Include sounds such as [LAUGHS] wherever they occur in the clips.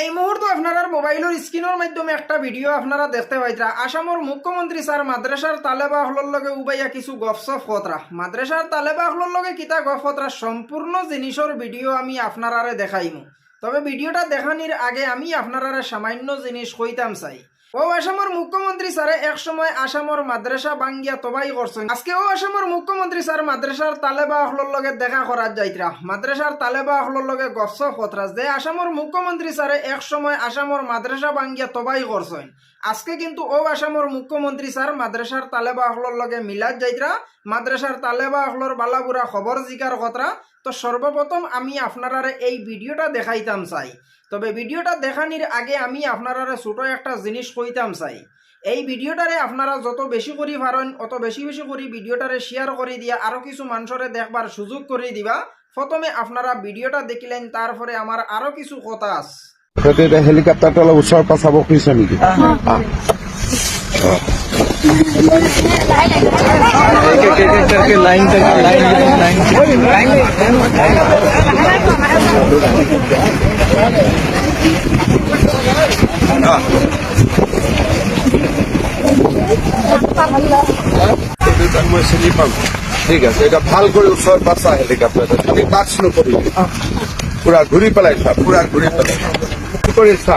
এই মুহূর্তে আপনার মোবাইলের স্ক্রিনের মাধ্যমে একটা ভিডিও আপনারা দেখতে পাইতরা। আসামের মুখ্যমন্ত্রী স্যার মাদ্রাসার তালেবা হলর লগে উবাইয়া কিছু গপসপ কতরা। মাদ্রাসার তালেবা হলর লগে কিতা গফ হতরা সম্পূর্ণ জিনিসের ভিডিও আমি আপনারারে দেখাইমু। তবে ভিডিওটা দেখানির আগে আমি আপনারারে সামান্য জিনিস কইতাম চাই। ও আসামের মুখ্যমন্ত্রী স্যারে এক সময় আসামের মাদ্রাসা বাঙ্গিয়া তবাই করছেন আজকে ও আসামের মুখ্যমন্ত্রী স্যার মাদ্রাসার তালেবা হলর লগে দেখা করার যাইতরা মাদ্রাসার তালেবা হলর লগে গপসপ কতরা যে আসামের মুখ্যমন্ত্রী স্যারে এক সময় আসামের মাদ্রাসা বাঙ্গিয়া তবাই করছেন আজকে কিন্তু ও আসামের মুখ্যমন্ত্রী স্যার মাদ্রাসার তালেবা হলর লগে মিলাদ যাইতরা মাদ্রাসার তালেবা হলর বালাবুরা খবর জিকার কতরা তো সর্বপ্রথম আমি আপনারারে এই ভিডিওটা দেখাইতাম চাই। তবে ভিডিওটা দেখানির আগে আমি আপনারা ছোট একটা জিনিস কইতাম চাই। এই ভিডিওটারে আপনারা যত বেশি করি পারেন অত বেশি বেশি করে ভিডিওটারে শেয়ার করে দিয়া আরও কিছু মানুষরে দেখবার সুযোগ করে দিবা। প্রথমে আপনারা ভিডিওটা দেখিলেন তারপরে আমার আরও কিছু কথা আছে। সিহঁতে এতিয়া হেলিকপ্টাৰটো অলপ ওচৰৰ পৰা চাব খুজিছে নেকি দেউতাক মই চিনি পাম ঠিক আছে এতিয়া ভালো কৰি ওচৰৰ পৰা চা হেলিকপ্টাৰটো তুমি টাচ নকৰিবি পুৰা ঘূৰি পেলাই চা পুৰা ঘূৰি পেলাই কি কৰি চা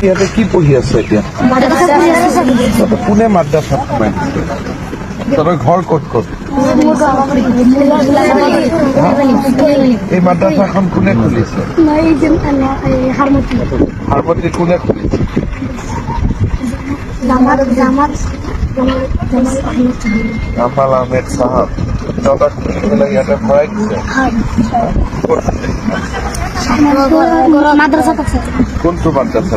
সিহঁতে কি পঢ়ি আছে এতিয়া? কোনে মাদ্ৰাছাত সোমাই তহঁতৰ ঘৰ ক'ত ক'ত? এই মাদ্ৰাছাখন কোনে খুলিছে? পাৰ্বতী কোনে খুলিছে? কামাল আহমেদ চাহাব। মাদ্রাসা থাকছে কোনটো মাদ্ৰাছা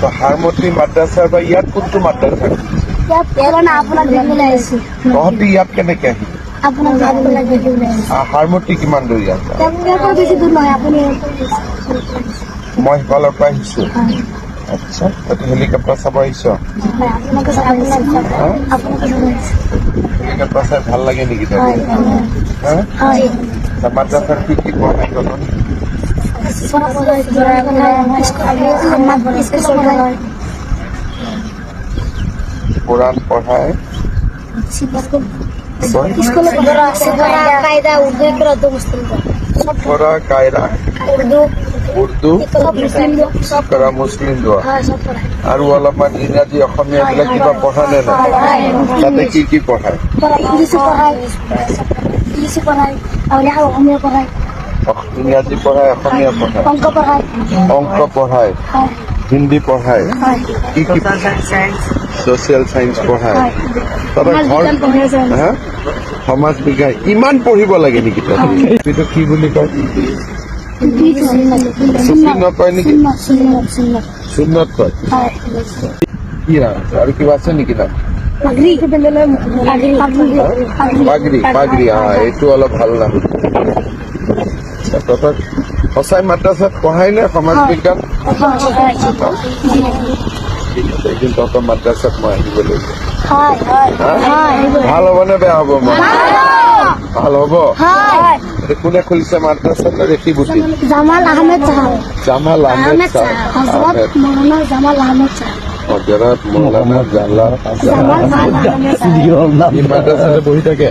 তো হাৰমতি মাদ্ৰাছা বা ইয়াত কোনটো মাদ্ৰাছা তহঁতি ইয়াত কেনেকে আহিলি হাৰমতি কিমান দূৰ ইয়াত মই সিফালৰ পৰা আহিছো আচ্ছা আহিছ আপনাকে আপনাকে হেলিকপ্টাৰ ভালো লাগে নেকি হয় মাদ্ৰাছাৰ কি কি পঢ়াই তহঁতক কোৰাণ পঢ়াই? কায়দা উর্দু পৰা কায়ৰা উর্দু সব মুসলিম পড়ায় আৰু অলপমান ইংৰাজী অসমীয়া এইবিলাক কিবা পঢ়া নে? নাই তাতে কি কি পঢ়ায়? ইংৰাজী পঢ়ায় অসমীয়া পঢ়ায়। অঙ্ক পঢ়ায়। হিন্দী পঢ়ায়। কি কি ছচিয়েল চাইন্স পঢ়ায়। তহঁতৰ ঘৰ হা? সমাজ বিজ্ঞান ইমান পঢ়িব লাগে নেকি তহঁতি কি বুলি কয়? সুচিন্নত কয় নেকি? সুন্নত কয় কি নাম? আৰু কিবা আছে নেকি নাম এইটো অলপ ভালো নাম তহঁতক সঁচাই মাদ্ৰাছাত পঢ়াই নে? সমাজ বিজ্ঞান? এদিন তহঁতৰ মাদ্ৰাছাত মই আহিব লাগিব। ভালো হ'ব নে বেয়া হ'ব মই ভালো। হ'ব? কোনে খুলিছে মাদ্ৰাছাত ৰেখি বুটি জামাল আহমেদ সাহেব জামাল আহমেদ সাহেব হজরত মৌলানা জামাল আহমেদ সাহেব হজৰত মৌলানা জালা জামাল আহমেদ সাহেব এই মাদ্ৰাছাতে বহি থাকে?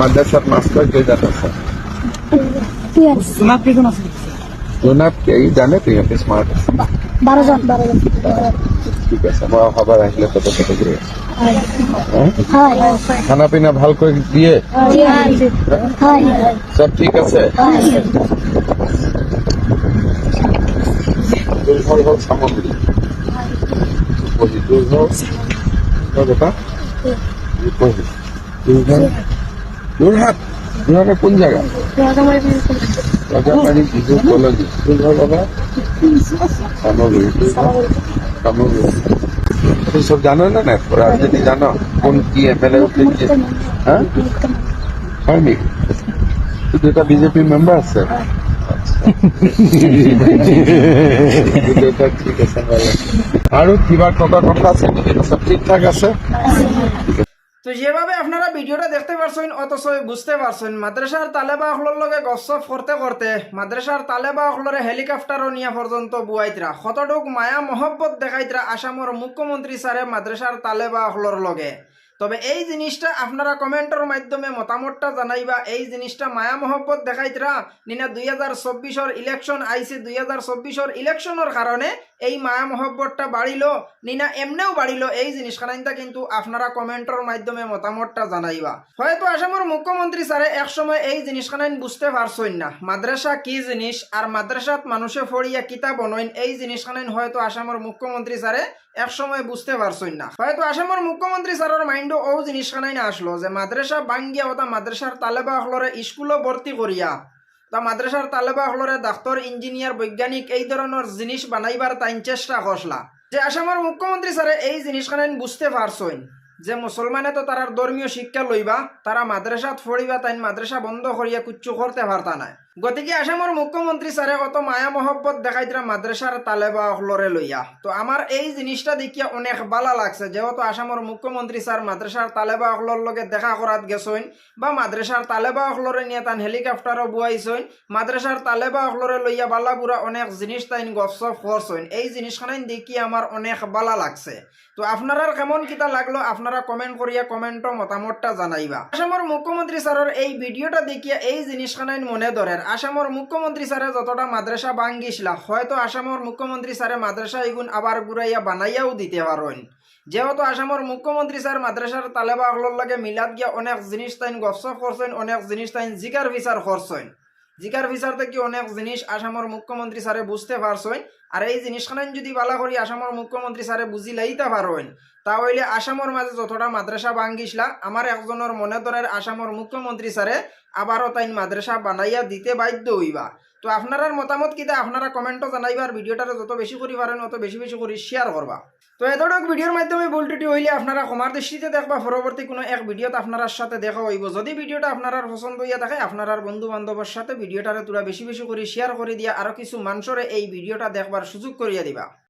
মাদ্ৰাছাত মাষ্টৰ কেইজন আছে? তোমাক কেইজন আছে? জোনাত জানে তো ইহঁতে স্মাৰ্ট আছে বারোজন বারোজন ঠিক আছে মই অহাবাৰ আহিলে তহঁতৰ তাতে গৈ আছো খানা পিনা ভালকৈ দিয়ে? হয়। চব ঠিক আছে? কোন জায়গা? হয় তুমি সব জানো না না রাজনীতি জানো কোন কি এমএলএ উঠেছে হ্যাঁ? হয়নি এটা বিজেপি মেম্বার আছে। [LAUGHS] ঠিক। আৰু কিবা কথা কথা আছে নেকি? সব ঠিকঠাক আছে। তো যেভাবে আপনারা ভিডিওটা দেখতে পারছেন অথচ বুঝতে পারছেন, মাদ্রাসার তালেবা হলর লগে গসপ করতে করতে মাদ্রাসার তালেবা হলরে হেলিকপ্টারও নিয়া পর্যন্ত বুয়াইতরা কতটুক মায়া মহব্বত দেখাইতরা আসামর মুখ্যমন্ত্রী স্যারে মাদ্রাসার তালেবা হলর লগে। তবে এই জিনিসটা আপনারা কমেন্টের মাধ্যমে মতামতটা জানাইবা, এই জিনিসটা মায়া মহব্বত দেখাইতরা নিনা দুই হাজার চব্বিশর ইলেকশন আইসি দুই হাজার চব্বিশর ইলেকশনের কারণে এই মায়া মহব্বতটা বাড়িল নিনা এমনেও বাড়িল এই জিনিসখানাইনটা কিন্তু আপনারা কমেন্টের মাধ্যমে মতামতটা জানাইবা। হয়তো আসামের মুখ্যমন্ত্রী স্যারে একসময় এই জিনিসখানাইন বুঝতে পারছইন না। মাদ্রাসা কি জিনিস আর মাদ্রাসাত মানুষে ফড়িয়া কিতাব বনইন, এই জিনিসখানাইন হয়তো আসামের মুখ্যমন্ত্রী স্যারে একসময় বুঝতে পারছইন না। হয়তো আসামের মুখ্যমন্ত্রী স্যারের মাইন্ডও ও জিনিসখানাইন আসলো, যে মাদ্রাসা বাঙ্গিয়া ওটা মাদ্রাসার তালেবা হলরে স্কুলও ভর্তি করিয়া। তা মাদ্রাসার তালেবা হলরে ডাক্তার ইঞ্জিনিয়ার বৈজ্ঞানিক এই ধরনের জিনিস বানাইবার তাইন চেষ্টা করলা যে আসামের মুখ্যমন্ত্রী স্যারে এই জিনিসখানেন বুঝতে পারছইন যে মুসলমানে তো তারার ধর্মীয় শিক্ষা লইবা তারা মাদ্রাসাত ফড়িবা তাইন মাদ্রাসা বন্ধ করিয়া কুচ্ছু করতে পারতা নাই। গতিকে আসামের মুখ্যমন্ত্রী স্যারে অত মায়া মহব্বত দেখাইতরা মাদ্রাসার তালেবা হলরে লইয়া। তো আমার এই জিনিসটা দেখিয়া অনেক বালা লাগছে, যেহেতু আসামের মুখ্যমন্ত্রী স্যার মাদ্রাসার তালেবা হলর লগে দেখা করাত গেছইন বা মাদ্রাসার তালেবা হলরে নিয়ে তান হেলিকপ্টারও বুয়াইছইন মাদ্রাসার তালেবা হলরে লইয়া বালা বুড়া অনেক জিনিস তাইন গপসপ করছইন এই জিনিসখানাইন দেখি আমার অনেক বালা লাগছে। তো আপনারা কেমন কিতা লাগল আপনারা কমেন্ট করিয়া কমেন্টও মতামতটা জানাইবা। আসামের মুখ্যমন্ত্রী স্যারের এই ভিডিওটা দেখিয়া এই জিনিসখানাইন মনে ধরেন আসামের মুখ্যমন্ত্রী স্যারে যতটা মাদ্রাসা ভাঙ্গিছিলা হয়তো আসামর মুখ্যমন্ত্রী স্যারে মাদ্রাসা এগুন আবার ঘুরাইয়া বানাইয়াও দিতে পারেন যেহেতু আসামর মুখ্যমন্ত্রী স্যার মাদ্রাসার তালেবা হলর লাগে মিলাদ গিয়া অনেক জিনিস তাইন গপসপ করছেন অনেক জিনিস তাইন জিকার বিচার করছেন জিকার বিচার থেকে অনেক জিনিস আসামর মুখ্যমন্ত্রী স্যারে বুঝতে পারছেন। আর এই জিনিসখান যদি বালা করি আসামর মুখ্যমন্ত্রী স্যারে বুঝি লাইতে পারেন তাহলে আসামর মাঝে যতটা মাদ্রাসা ভাঙ্গিসলা আমার একজনের মনে ধরের আসামর মুখ্যমন্ত্রী স্যারে আবারও তাই মাদ্রাসা বানাইয়া দিতে বাধ্য হইবা। তো আপনার মতামত কিতা আপনারা কমেন্টও জানাইবার ভিডিওটারে যত বেশি করি পারেন, অত বেশি বেশি করে শেয়ার করবা। তো এতটুক ভিডিওর মাধ্যমে ভুল ত্রুটি হইলে আপনারা ক্ষমার দৃষ্টিতে দেখবা, পরবর্তী কোনো এক ভিডিওত আপনার সাথে দেখা হইব। যদি ভিডিওটা আপনার পছন্দ হইয়া থাকে, আপনার বন্ধু বান্ধবের সাথে ভিডিওটারে তোরা বেশি বেশি করে শেয়ার করে দিয়া আরও কিছু মানুষরে এই ভিডিওটা দেখবার সুযোগ করিয়া দিবা।